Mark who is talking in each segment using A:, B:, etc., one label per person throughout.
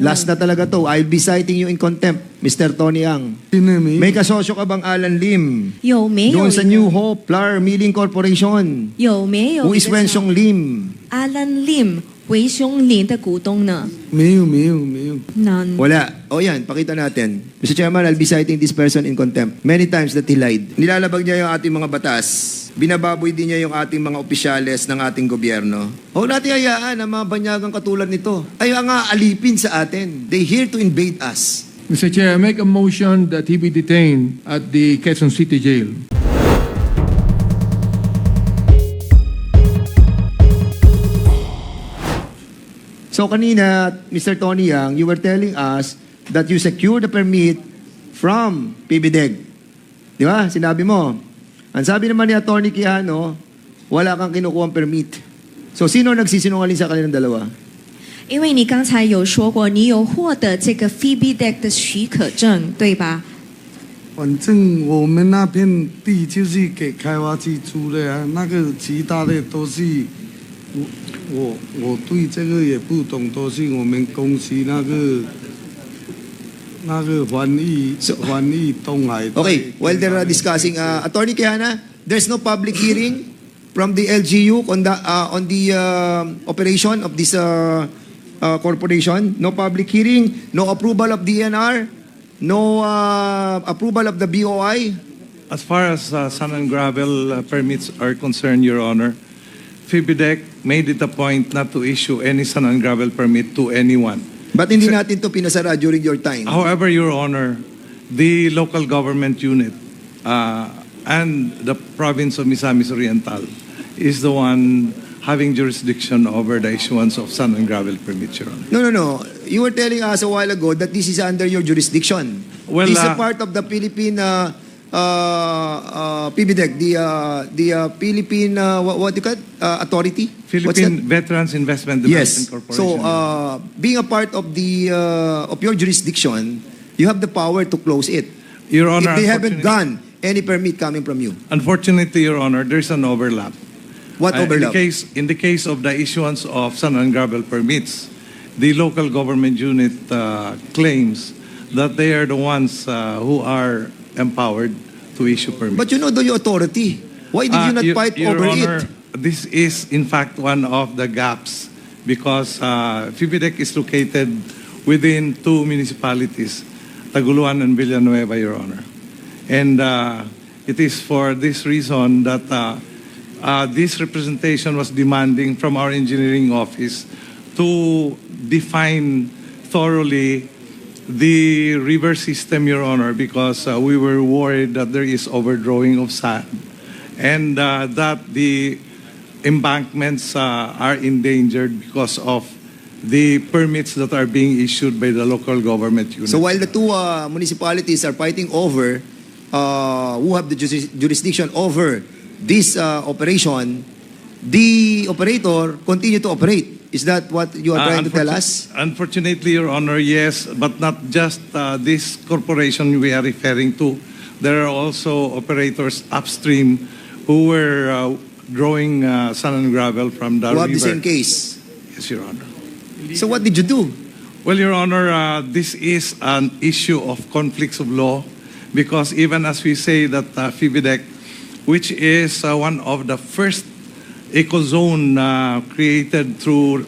A: Last na talaga to. I'll be citing you in contempt, Mr. Tony Ang.
B: Tinami.
A: May kasosyo ka bang Alan Lim?
C: Yo, may.
A: Doon sa New Hope, Plar Milling Corporation.
C: Yo, may.
A: Who is Wen Xiong Lim?
C: Alan Lim, Wei Xiong Lim
B: de gutong na. Mayo, mayo, mayo.
C: None.
A: Wala. O yan, pakita natin. Mr. Chairman, I'll be citing this person in contempt. Many times that he lied. Nilalabag niya yung ating mga batas Binababoy din niya yung ating mga opisyales ng ating gobyerno. Huwag natin hayaan ang mga banyagang katulad nito. Ay nga alipin sa atin. They here to invade us.
D: Mr. Chair, I make a motion that he be detained at the Quezon City Jail.
A: So kanina, Mr. Tony Yang, you were telling us that you secured the permit from PBDEG. Di ba? Sinabi mo. Ang sabi naman ni Attorney Quijano, wala kang kinukuha permit. So sino nagsisinungaling sa kanilang dalawa?
C: 因为你刚才有说过，你有获得这个 Phoebe Deck 的许可证，对吧？
B: 反正我们那片地就是给开发区租的啊，那个其他的都是我我我对这个也不懂，都是我们公司那个 E. So- 1E,
A: Okay, while they're uh, discussing, uh, Attorney Kehana, there's no public hearing from the LGU on the, uh, on the uh, operation of this uh, uh, corporation. No public hearing, no approval of DNR, no uh, approval of the BOI.
E: As far as uh, sand and gravel uh, permits are concerned, Your Honor, FIBIDEC made it a point not to issue any sand and gravel permit to anyone.
A: Ba't hindi natin to pinasara during your time?
E: However, Your Honor, the local government unit uh, and the province of Misamis Oriental is the one having jurisdiction over the issuance of sand and gravel permits, Your Honor.
A: No, no, no. You were telling us a while ago that this is under your jurisdiction.
E: Well,
A: this is a
E: uh,
A: part of the Philippine uh, uh, uh, PBDEC, the uh, the uh, Philippine uh, what, what do you call it? Uh, authority.
E: Philippine Veterans Investment Development
A: Yes.
E: Corporation.
A: So, uh, being a part of the uh, of your jurisdiction, you have the power to close it.
E: Your Honor,
A: if they haven't done any permit coming from you,
E: Unfortunately, Your Honor, there's an overlap.
A: what
E: Uh,
A: overlap?
E: In the case, in the case of the issuance of sand and gravel permits, the local government unit uh, claims that they are the ones uh, who are empowered to issue permits.
A: But you know the authority. Why did you
E: Uh,
A: not
E: Your-
A: fight
E: Your
A: over
E: Honor,
A: it?
E: This is in fact one of the gaps because uh, FIBIDEC is located within two municipalities, Taguluan and Villanueva, Your Honor. And uh, it is for this reason that uh, uh, this representation was demanding from our engineering office to define thoroughly the river system, Your Honor, because uh, we were worried that there is overdrawing of sand and uh, that the embankments uh, are endangered because of the permits that are being issued by the local government unit.
A: So while the two uh, municipalities are fighting over uh, who have the juris- jurisdiction over this uh, operation, the operator continue to operate. Is that what you are
E: Uh,
A: trying to tell us?
E: Unfortunately, Your Honor, yes, but not just uh, this corporation we are referring to. There are also operators upstream who were uh, drawing uh, sand and gravel from the
A: Who have
E: river.
A: the same case?
E: Yes, Your Honor.
A: So what did you do?
E: Well, Your Honor, uh, this is an issue of conflicts of law because even as we say that uh, FIBIDEC, which is uh, one of the first eco-zone uh, created through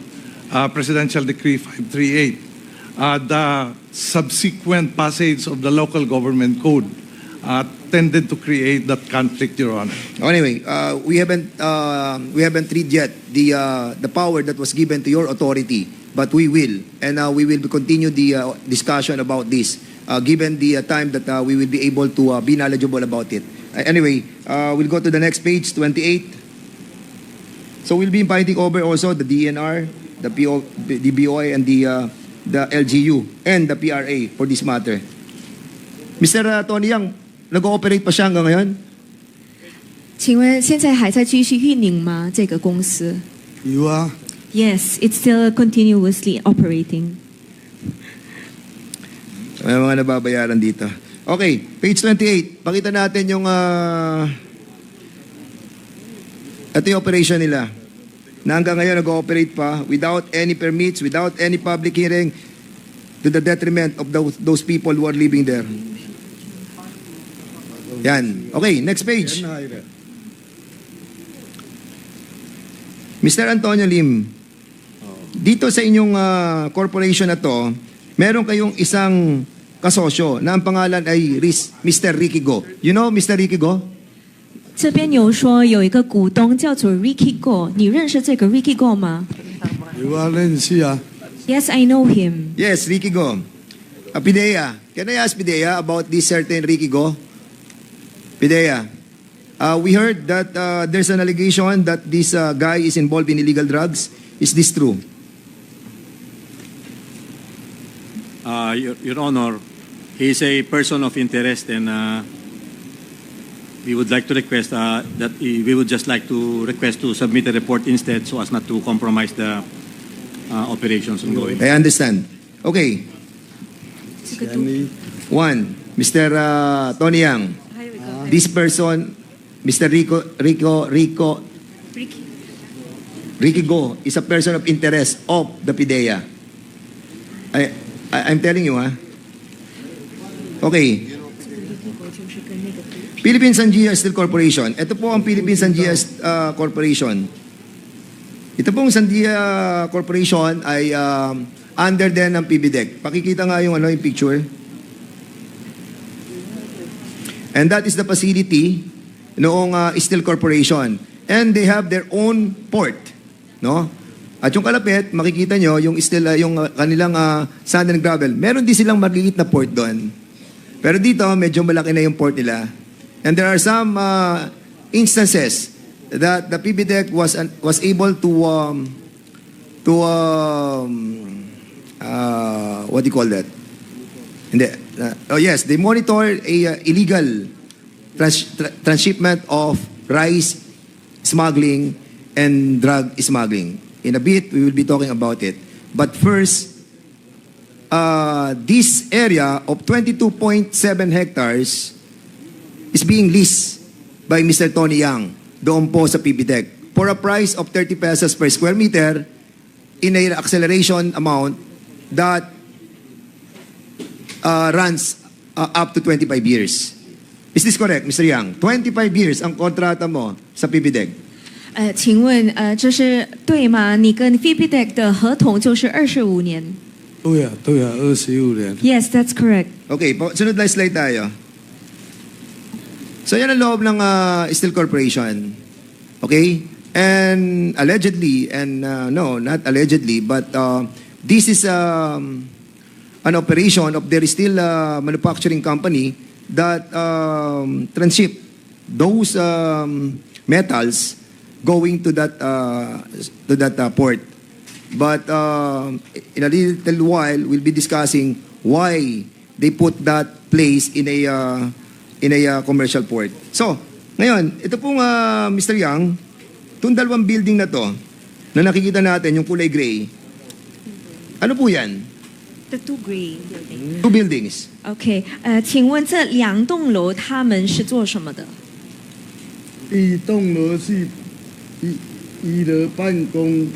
E: uh, Presidential Decree 538, uh, the subsequent passage of the local government code uh, tended to create that conflict, Your Honor.
A: Anyway, uh, we haven't uh, we haven't read yet the uh, the power that was given to your authority, but we will, and uh, we will continue the uh, discussion about this, uh, given the uh, time that uh, we will be able to uh, be knowledgeable about it. Uh, anyway, uh, we'll go to the next page, 28. So we'll be inviting over also the DNR, the PO, the BOI, and the uh, the LGU and the PRA for this matter. Mr. uh, Tony Yang, nag-ooperate pa siya hanggang ngayon?
C: 请问现在还在继续运营吗？这个公司
B: 有啊，
C: ？Yes, it's still continuously operating.
A: May mga nababayaran dito. Okay, page 28. Pakita natin yung ah, ito yung operation nila. Na hanggang ngayon nag-ooperate pa without any permits, without any public hearing to the detriment of those, those people who are living there. Yan. Okay, next page. Mr. Antonio Lim, dito sa inyong uh, corporation na to, meron kayong isang kasosyo na ang pangalan ay Mr. Ricky Go. You know Mr. Ricky Go?
C: 这边有说有一个股东叫做 Ricky Go，你认识这个 Ricky Go 吗
B: 有啊，认识啊。
C: ？Yes, I know him.
A: Yes, Ricky Go. Uh, Pidea, can I ask Pidea about this certain Ricky Go? Pidea, uh, we heard that uh, there's an allegation that this uh, guy is involved in illegal drugs. Is this true?
F: Uh, Your, Your Honor, he is a person of interest and uh, we would like to request uh, that we would just like to request to submit a report instead so as not to compromise the uh, operations ongoing.
A: I understand. Okay,
B: 前一
A: one, Mr. uh, Tony Yang. This person, Mr. Rico, Rico, Rico, Ricky Go is a person of interest of the PIDEA. I, I, I'm telling you, ha? Okay. Philippine Sangia Steel Corporation. Ito po ang Philippine Sangia uh, Corporation. Ito pong Sandia Corporation ay um, under din ng PBDEC. Pakikita nga yung, ano, yung picture. And that is the facility noong uh, Steel Corporation. And they have their own port. No? At yung kalapit, makikita nyo, yung steel, uh, yung uh, kanilang uh, sand and gravel, meron din silang maliit na port doon. Pero dito, medyo malaki na yung port nila. And there are some uh, instances that the PBDEC was was able to um, to um, uh, what do you call that? Hindi. Uh, oh yes, they monitor a uh, illegal trans- tra- transshipment of rice smuggling and drug smuggling. In a bit, we will be talking about it. But first, uh, this area of 22.7 hectares is being leased by Mr. Tony Yang doon po sa PBDEC for a price of 30 pesos per square meter in an acceleration amount that uh, runs uh, up to 25 years. Is this correct, Mr. Yang? 25 years ang kontrata mo sa PBDEC.
C: 呃，请问呃，这是对吗？你跟 Fibidec 的合同就是二十五年。
B: 对啊，对啊，二十五年。
C: Yes, that's correct.
A: Okay, po, sunod na slide tayo. So yan ang loob ng uh, Steel Corporation. Okay? And allegedly, and uh, no, not allegedly, but uh, this is um, an operation of their steel uh, manufacturing company that um, transship those um, metals going to that uh, to that uh, port. But um, in a little while, we'll be discussing why they put that place in a uh, in a uh, commercial port. So, ngayon, ito pong uh, Mr. Yang, itong dalawang building na to, na nakikita natin, yung kulay gray, ano po yan?
C: The two green building.
A: Two buildings.
C: OK，呃，请问这两栋楼他们是做什么的？
B: 一栋楼是一一楼办公，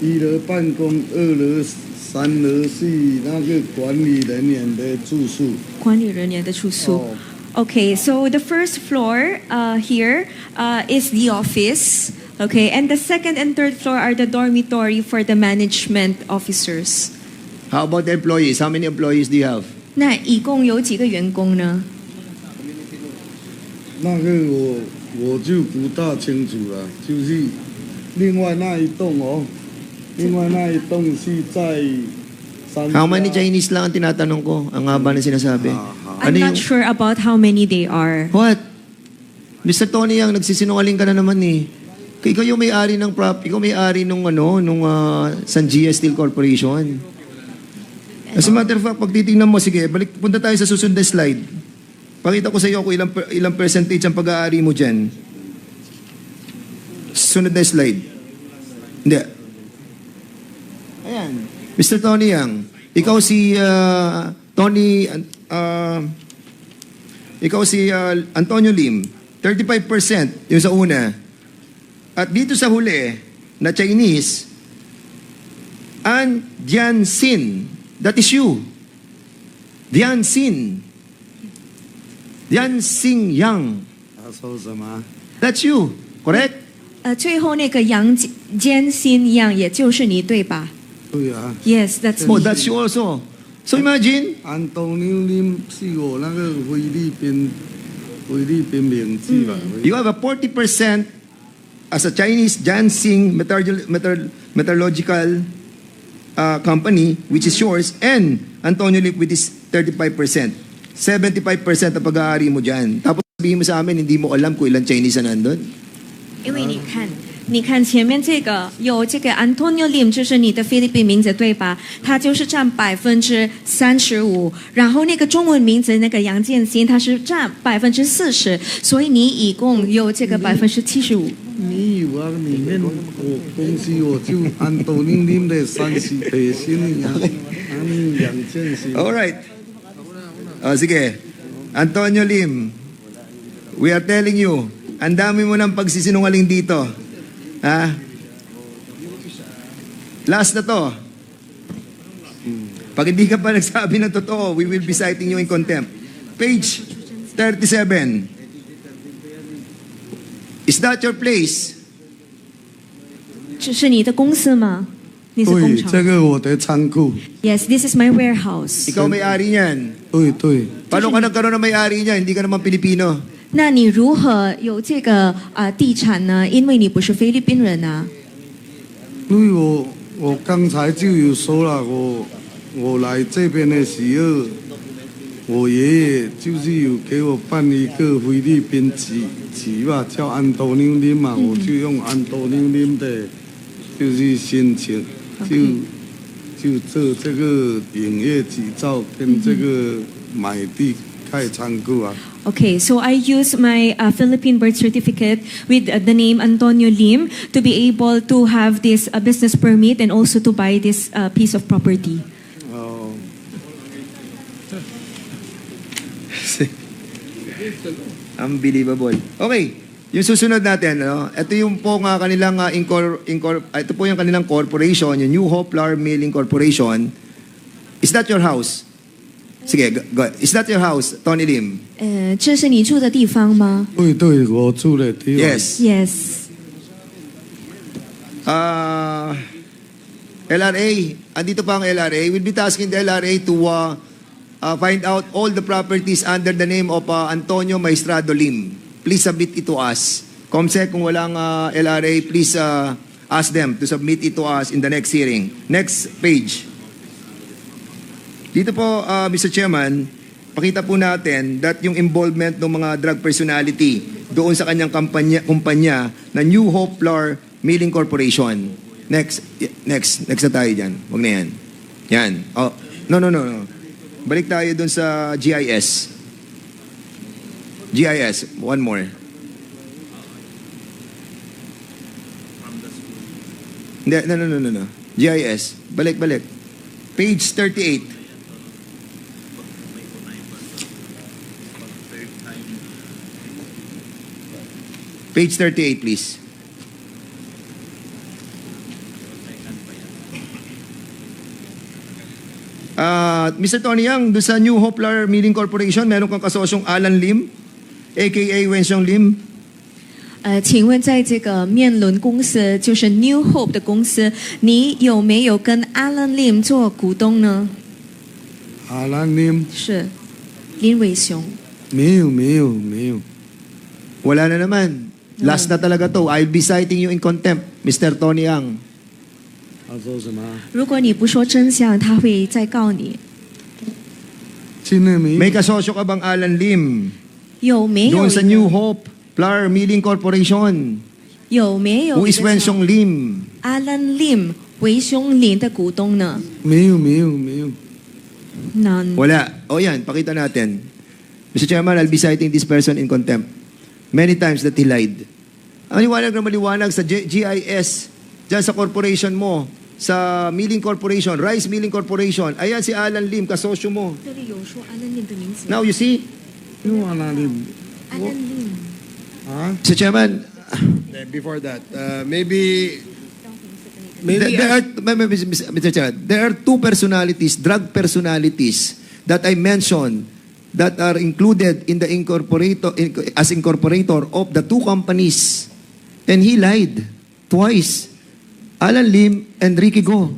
B: 一楼办公，二楼、三楼是那个管理人员的住宿。
C: 管理人员的住宿。
B: 哦
C: Okay, so the first floor uh, here uh, is the office. Okay, and the second and third floor are the dormitory for the management officers.
A: How about the employees? How many employees do you have?
C: 那一共有几个员工呢？
B: 那个我我就不大清楚了，就是另外那一栋哦，另外那一栋是在三
A: How many
B: 家
A: Chinese lang ang tinatanong ko? Ang haba na sinasabi.
C: I'm
A: Ano
C: not
A: yung-
C: sure about how many they are.
A: What? Mr. Tony Yang, nagsisinungaling ka na naman eh. Ikaw yung may-ari ng prop, ikaw may-ari nung ano, nung uh, Sanjia Steel Corporation. As a matter of fact, pag titingnan mo, sige, balik, punta tayo sa susunod na slide. Pakita ko sa iyo kung ilang, per- ilang percentage ang pag-aari mo dyan. Sunod na slide. Hindi. Ayan. Mr. Tony Yang, ikaw si uh, Tony, uh, ikaw si uh, Antonio Lim, 35% yung sa una. At dito sa huli na Chinese, An Jianxin, That is you. Dian Sin. Dian Xing Yang.
B: 他说什么？
A: That's you. Correct?
C: 呃，最后那个杨坚心一样，也就是你对吧
B: 对啊，
C: ？Yes, that's
A: Oh,
C: me.
A: that's you also. So imagine,
B: 安东尼林是我那个菲律宾菲律宾名字吧？
A: you have a 40% as a Chinese Jiaxing Metallurg- Metall- Metallurgical uh, company, which is yours, and Antonio Lip with his 35%. 75% ang pag-aari mo dyan. Tapos sabihin mo sa amin, hindi mo alam kung ilang Chinese na nandun.
C: 因为你看， 你看前面这个有这个 Antonio Lim，就是你的菲律宾名字对吧？他就是占百分之三十五，然后那个中文名字那个杨建新，他是占百分之四十，所以你一共有这个百分之七十五。
B: 你以为？里面我公司我就 Antonio Lim 的三十倍薪呀，杨建新。
A: Alright. O, sige. Antonio Lim, we are telling you, ang dami mo ng pagsisinungaling dito. Ha? Last na to. Pag hindi ka pa nagsabi ng totoo, we will be citing you in contempt. Page 37. Is that your place?
C: 这是你的公司吗？你是工
B: 对，
C: 厂
B: 这个我的仓库。
C: ？Yes, this is my warehouse.
A: Ikaw may-ari niyan.
B: 对对，
A: Paano ka nagkaroon ng may-ari niyan? Hindi ka naman Pilipino.
C: 那你如何有这个啊、地产呢？因为你不是菲律宾人啊。
B: 因为我我刚才就有说了，我我来这边的时候，我爷爷就是有给我办一个菲律宾籍籍吧，叫安东尼林嘛，我就用安东尼林的，就是申请，就就做这个营业执照跟这个买地开 Hi, Changgua.
C: Okay, so I use my uh, Philippine birth certificate with uh, the name Antonio Lim to be able to have this uh, business permit and also to buy this uh, piece of property.
B: Oh.
A: Unbelievable. Okay, yung susunod natin, ano, ito yung po nga kanilang uh, incor, incor, ah, ito po yung kanilang corporation, yung New Hope Flour Milling Corporation. Is that your house? Sige, go, go. Is that your house, Tony Lim?
C: 呃，这是你住的地方吗
B: 对对，我住的地方。
A: Yes.
C: ？Yes.
A: Uh, LRA, andito pa ang LRA. We'll be tasking the LRA to uh, uh, find out all the properties under the name of uh, Antonio Maestrado Lim. Please submit it to us. Comsec, kung walang uh, LRA, please uh, ask them to submit it to us in the next hearing. Next page. Dito po, uh, Mr. Chairman, pakita po natin that yung involvement ng mga drug personality doon sa kanyang kampanya, kumpanya na New Hope Flour Milling Corporation. Next, next, next na tayo dyan. Huwag na yan. Yan. Oh, no, no, no, no. Balik tayo doon sa GIS. GIS, one more. Hindi, no, no, no, no, no. GIS, balik, balik. Page 38. Page 38, please. Ah, Mr. Tony Yang, doon sa New Hope Flour Milling Corporation, meron kang kasosyong Alan Lim, aka Wenxiong Lim.
C: 呃，请问在这个面轮公司，就是 New Hope 的公司，你有没有跟 Alan Lim 做股东呢？
B: 阿兰林
C: 是林伟雄。
B: 没有没有没有。
A: Wala na naman. Last na talaga to. I'll be citing you in contempt, Mr. Tony Yang.
B: 他说什么？
C: 如果你不说真相，他会再告你。
B: 真的没有
A: May kasosyo ka bang Alan Lim?
C: 有没有
A: Doon sa
C: 一个
A: New Hope Flour Milling Corporation.
C: 有没有
A: Who
C: 一
A: is
C: 个
A: Wen
C: 叫
A: Xiong Lim?
C: Alan Lim 维兄林的股东呢？
B: 没有没有没有。
C: None.
A: Wala. O yan, pakita natin. Mr. Chairman, I'll be citing this person in contempt. Many times that he lied. Ang liwanag na maliwanag sa G- GIS, dyan sa corporation mo, sa Milling Corporation, Rice Milling Corporation, ayan si Alan Lim, kasosyo mo.
C: 这里有说 Alan Lim 的名字。
A: Now you see,
B: 又往哪里
C: Alan Lim。
B: 啊？
A: Mr. Chairman,
G: Before that, uh, maybe May
A: There,
G: we
A: there are,
G: ask-
A: may- may- Mr. Chair, there are two personalities, drug personalities, that I mentioned that are included in the incorporator in- as incorporator of the two companies. And he lied twice. Alan Lim and Ricky Go,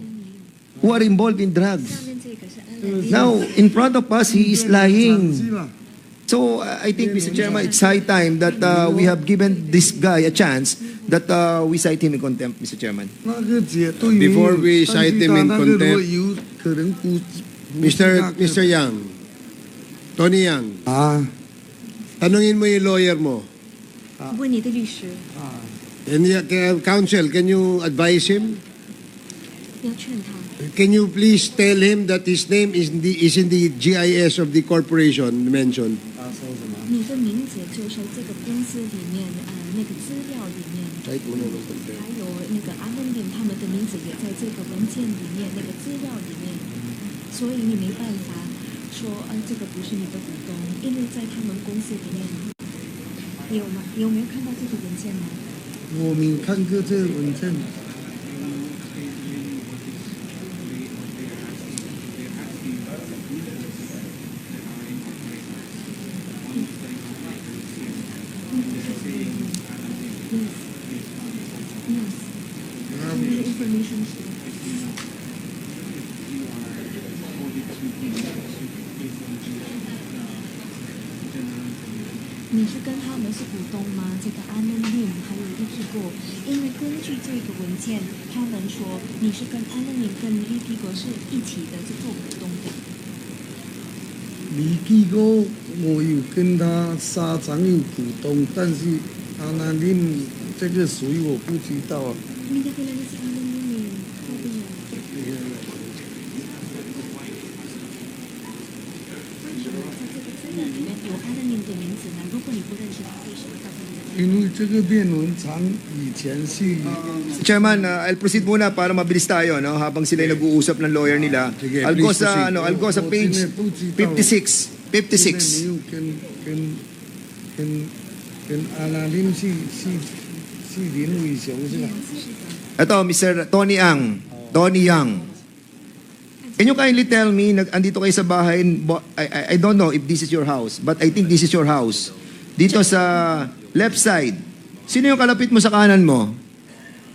A: who are involved in drugs. Now, in front of us, he is lying. So uh, I think, Mr. Chairman, it's high time that uh, we have given this guy a chance that uh, we cite him in contempt, Mr. Chairman.
B: 那个姐对名
G: Before we
B: 但是
G: cite him
B: 他
G: in
B: 那个如果
G: contempt-
B: 有可能不不是
G: Mr.
B: 那个
G: Mr. Yang, Tony Yang,
B: 啊
G: tanungin mo yung lawyer mo.
C: 问你的律师，
G: And y- kaya, counsel, can you advise him?
C: 要劝他。
G: Can you please tell him that his name is in the, is in the GIS of the corporation mentioned?
C: 你的名字就是这个公司里面呃那个资料里面，还有那个阿门林他们的名字也在这个文件里面那个资料里面，所以你没办法说呃这个不是你的股东，因为在他们公司里面，你有吗？你有没有看到这个文件吗？
B: 我们看过这文件。
C: 你是跟他们是股东吗？这个阿南林还有利皮果，因为根据这个文件，他们说你是跟阿南林跟利皮果是一起的，是做股东的。
B: 李继哥，我有跟他沙长有股东，但是阿南林这个属于我不知道啊。
C: 这
B: 个辩论场以前是
A: Mr. Chairman, uh, I'll proceed muna para mabilis tayo no habang sila nag-uusap ng lawyer nila.
G: Sige,
A: I'll go
G: please
A: sa
G: proceed.
A: ano, I'll go sa page 56. 56.
B: 没有跟跟跟跟阿南林是是是林伟雄是吧？
A: Ito, Mr. Tony Ang. Tony Yang. Can you kindly tell me, nag, andito kayo sa bahay, bo- I, I, I don't know if this is your house, but I think this is your house. Dito sa left side, sino yung kalapit mo sa kanan mo?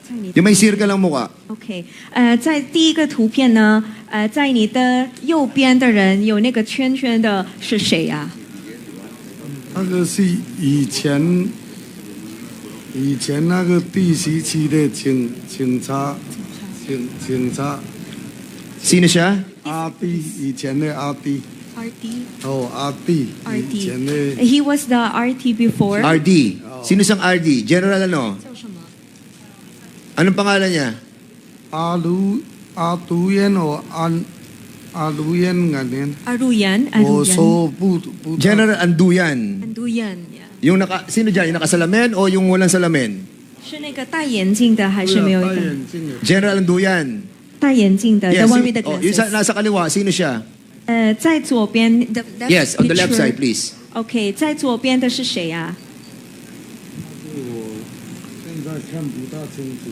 C: 在你的
A: Yung may circle ang muka.
C: OK，呃，在第一个图片呢，呃，在你的右边的人有那个圈圈的是谁啊？
B: 那个是以前以前那个第十期的警警察警警察
A: Sino siya?
B: 阿弟，以前的阿弟
C: RD
B: 哦，阿弟，以前的
C: He was the RT before。
A: RD. Sino siyang RD? General ano?
C: 叫什么？
A: Anong pangalan niya?
B: 阿卢阿杜烟哦，安阿卢烟那年，
C: 阿路言，阿路
B: 我
C: 言，
B: 说不不
A: General Anduyan.
C: 安杜燕，
A: Yung naka, sino dyan? Yung nakasalamin o yung walang salamin?
C: 是那个戴眼镜的还是没有一
B: 戴
C: 个
B: 眼镜的，
A: General Anduyan.
C: 戴眼镜的？The
A: Yes.
C: one
A: si-
C: with the
A: oh, yung sa,
C: glasses。
A: nasa kaliwa, sino siya?
C: 呃，在左边的
A: Yes, on the left side, please.
C: OK，在左边的是谁啊？
B: 我现在看不大清楚。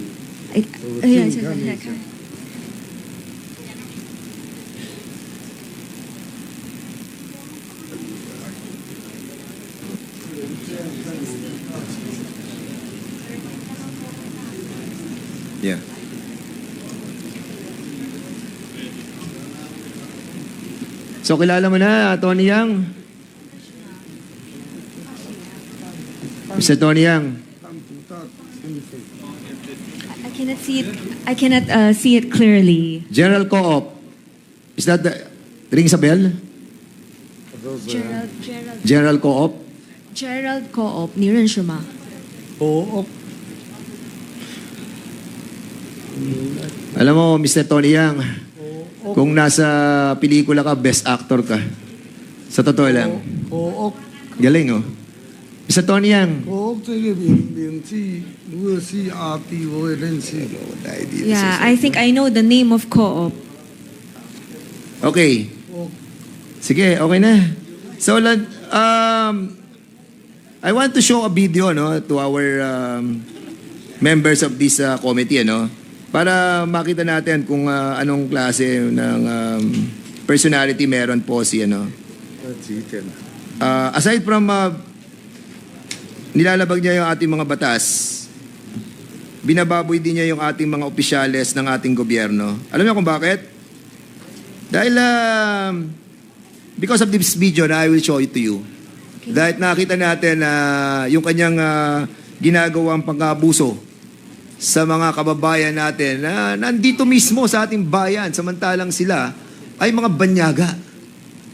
C: 哎，哎呀，
B: 近看一下
C: 现在在看。
A: Yeah. So kilala mo na, Tony Yang? Mr. Tony Yang.
B: 看不大清楚。
C: I cannot see it. I cannot uh, see it clearly.
A: General Co-op. Is that the... Rings a bell?
C: Gerald Gerald
A: General Co-op?
C: Gerald Co-op，你认识吗？
B: 我
A: Alam mo, Mr. Tony Yang, kung nasa pelikula ka, best actor ka. Sa totoo lang.
B: 我
A: Galing, oh. Mr. Tony Yang.
B: 我这个名名字，如果是阿弟，我也认识。
C: Yeah, I think I know the name of Co-op.
A: Okay. Sige, okay na. So, lan- um, I want to show a video no, to our um, members of this uh, committee. Ano? Para makita natin kung ah, anong klase ng um, personality meron po si ano. Ah, aside from ah, nilalabag niya yung ating mga batas, binababoy din niya yung ating mga opisyales ng ating gobyerno. Alam niyo kung bakit? Dahil um, because of this video na I will show it to you. Dahil nakita natin na yung kanyang ah, ginagawang pang-abuso sa mga kababayan natin na nandito mismo sa ating bayan samantalang sila ay mga banyaga.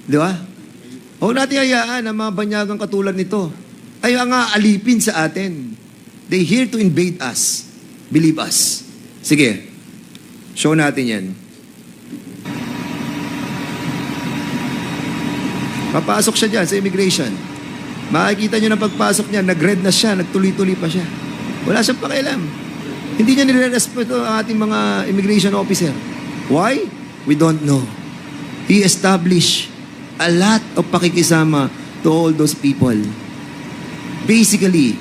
A: Di ba? Huwag natin hayaan ang mga banyagang katulad nito ay ang alipin sa atin. They here to invade us. Believe us. Sige. Show natin yan. Papasok siya dyan sa immigration. Makikita nyo na pagpasok niya, nag-red na siya, nagtuloy-tuloy pa siya. Wala siyang pakialam. Hindi niya nire-respeto ang ating mga immigration officer. Why? We don't know. He established a lot of pakikisama to all those people. Basically,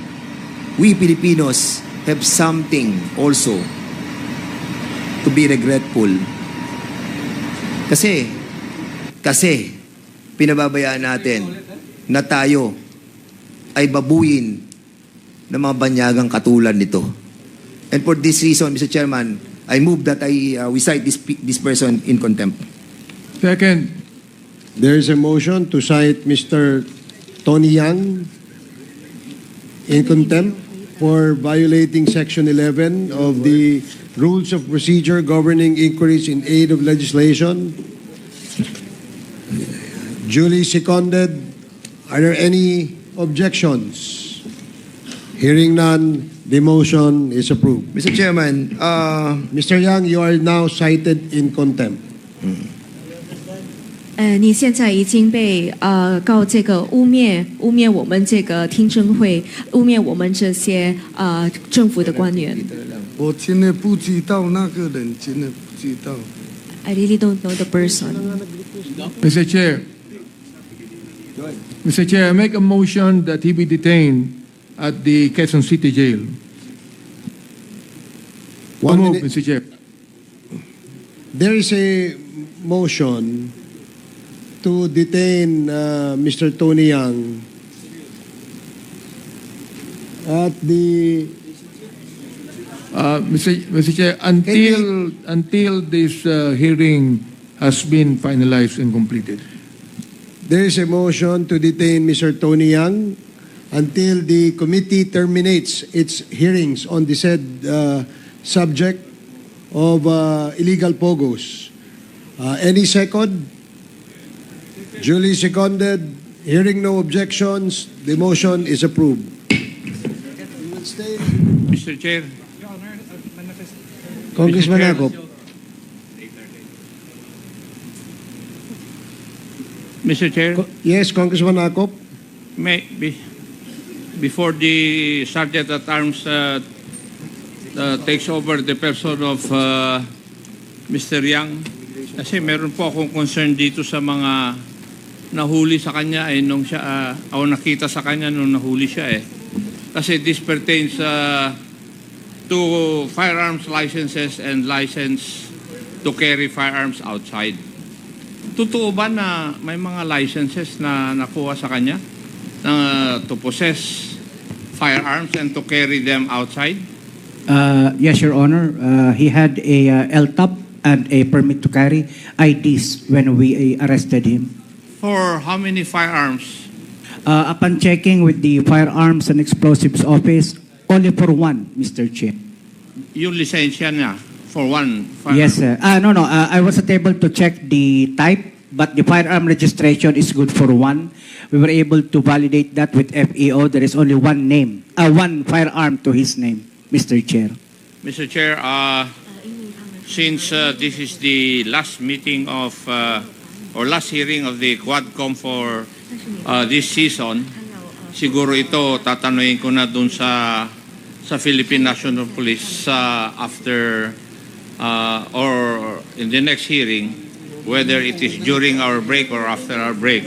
A: we Filipinos have something also to be regretful. Kasi, kasi, pinababayaan natin na tayo ay babuyin ng mga banyagang katulad nito. And for this reason, Mr. Chairman, I move that I uh, we cite this pe- this person in contempt.
D: Second,
G: There is a motion to cite Mr. Tony Yang in contempt for violating Section 11 of the Rules of Procedure governing inquiries in aid of legislation. Julie seconded. Are there any objections? Hearing none, the motion is approved.
A: Mr. Chairman, uh,
G: Mr. Yang, you are now cited in contempt.
C: 呃，你现在已经被呃告这个污蔑，污蔑我们这个听证会，污蔑我们这些呃政府的官员。
B: 我真的不知道那个人，真的不知道。
C: I really don't know the person.
D: Mr. Chair. Mr. Chair, I make a motion that he be detained at the Quezon City Jail.
G: One
D: moved,
G: minute.
D: Mr. Chair.
G: There is a motion to detain uh, Mr. Tony Yang at the
D: Uh, Mr. Mr. Chair, until until this uh, hearing has been finalized and completed.
G: there is a motion to detain Mr. Tony Yang until the committee terminates its hearings on the said uh, subject of uh, illegal pogos. Uh, any second? Duly seconded. Hearing no objections, the motion is approved.
H: Mr. Chair,
G: Congressman
H: Chair. Mr. Chair,
G: Co- Yes, Congressman Akop.
H: may, be, before the Sergeant at Arms uh, uh, takes over the person of uh, Mr. Yang, kasi meron po akong concern dito sa mga nahuli sa kanya ay nung siya, uh, o nakita sa kanya nung nahuli siya eh. Kasi this pertains uh, to firearms licenses and license to carry firearms outside. Totoo ba na may mga licenses na nakuha sa kanya na to possess firearms and to carry them outside?
I: Uh, yes, Your Honor. Uh, he had a uh, LTOP and a permit to carry IDs when we uh, arrested him.
H: For how many firearms?
I: Uh, upon checking with the Firearms and Explosives Office, only for one, Mr. Chair.
H: Yung lisensya niya for one firearm?
I: Yes, sir. Uh, no, no. Uh, I wasn't able to check the type, but the firearm registration is good for one. We were able to validate that with FEO. There is only one name, uh, one firearm to his name, Mr. Chair.
H: Mr. Chair, uh, since uh, this is the last meeting of uh, or last hearing of the Quadcom for uh, this season, siguro ito tatanungin ko na dun sa sa Philippine National Police uh, after uh, or in the next hearing whether it is during our break or after our break.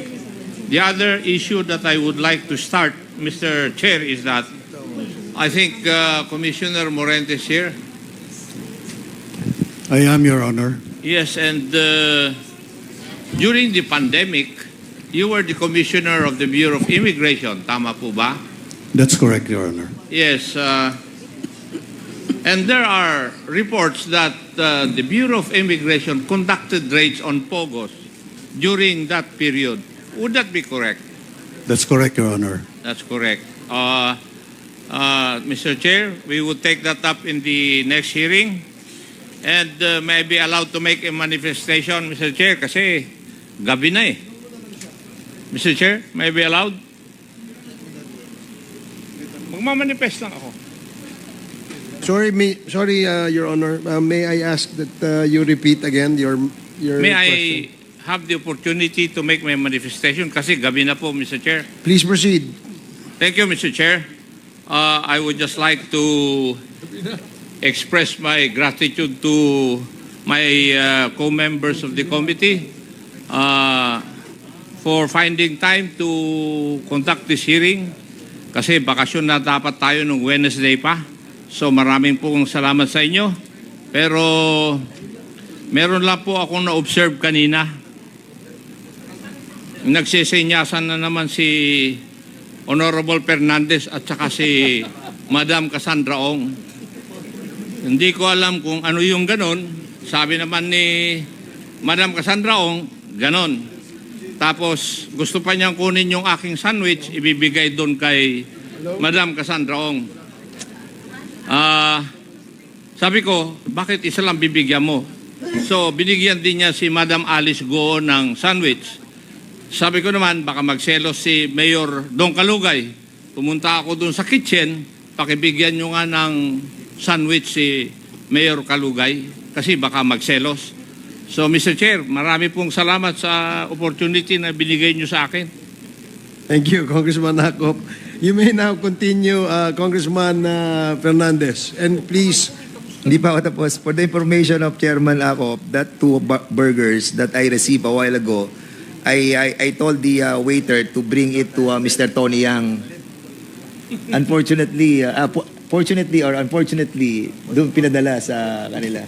H: The other issue that I would like to start, Mr. Chair, is that I think uh, Commissioner Morentes here
G: I am, Your Honor.
H: Yes, and uh, during the pandemic, you were the commissioner of the Bureau of Immigration. Tama po ba?
G: That's correct, Your Honor.
H: Yes. Uh, and there are reports that uh, the Bureau of Immigration conducted raids on Pogos during that period. Would that be correct?
G: That's correct, Your Honor.
H: That's correct. Uh, uh, Mr. Chair, we would take that up in the next hearing. And uh, may I be allowed to make a manifestation, Mr. Chair, kasi gabi na eh. Mr. Chair, may I be allowed? Magmamanifest lang ako.
G: Sorry, may, sorry, uh, Your Honor. Uh, may I ask that uh, you repeat again your your
H: May I
G: question?
H: have the opportunity to make my manifestation kasi gabi na po, Mr. Chair.
G: Please proceed.
H: Thank you, Mr. Chair. Uh, I would just like to express my gratitude to my uh, co-members of the committee uh, for finding time to conduct this hearing kasi bakasyon na dapat tayo nung Wednesday pa. So maraming pong salamat sa inyo. Pero meron lang po akong na-observe kanina. Nagsisenyasan na naman si Honorable Fernandez at saka si Madam Cassandra Ong. Hindi ko alam kung ano yung ganon. Sabi naman ni Madam Cassandra Ong, ganon. Tapos gusto pa niyang kunin yung aking sandwich, ibibigay doon kay Madam Cassandra Ong. Ah, sabi ko, bakit isa lang bibigyan mo? So, binigyan din niya si Madam Alice Go ng sandwich. Sabi ko naman, baka magselos si Mayor Don Kalugay. Pumunta ako doon sa kitchen, pakibigyan nyo nga ng sandwich si Mayor Kalugay kasi baka magselos. So, Mr. Chair, marami pong salamat sa opportunity na binigay nyo sa akin.
G: Thank you, Congressman Akop. You may now continue, uh, Congressman uh, Fernandez. And please,
A: Hindi pa ako tapos. For the information of Chairman Akop, that two bu- burgers that I received a while ago, I, I, I told the uh, waiter to bring it to uh, Mr. Tony Yang. Unfortunately, uh, uh, fortunately or unfortunately, doon pinadala sa kanila.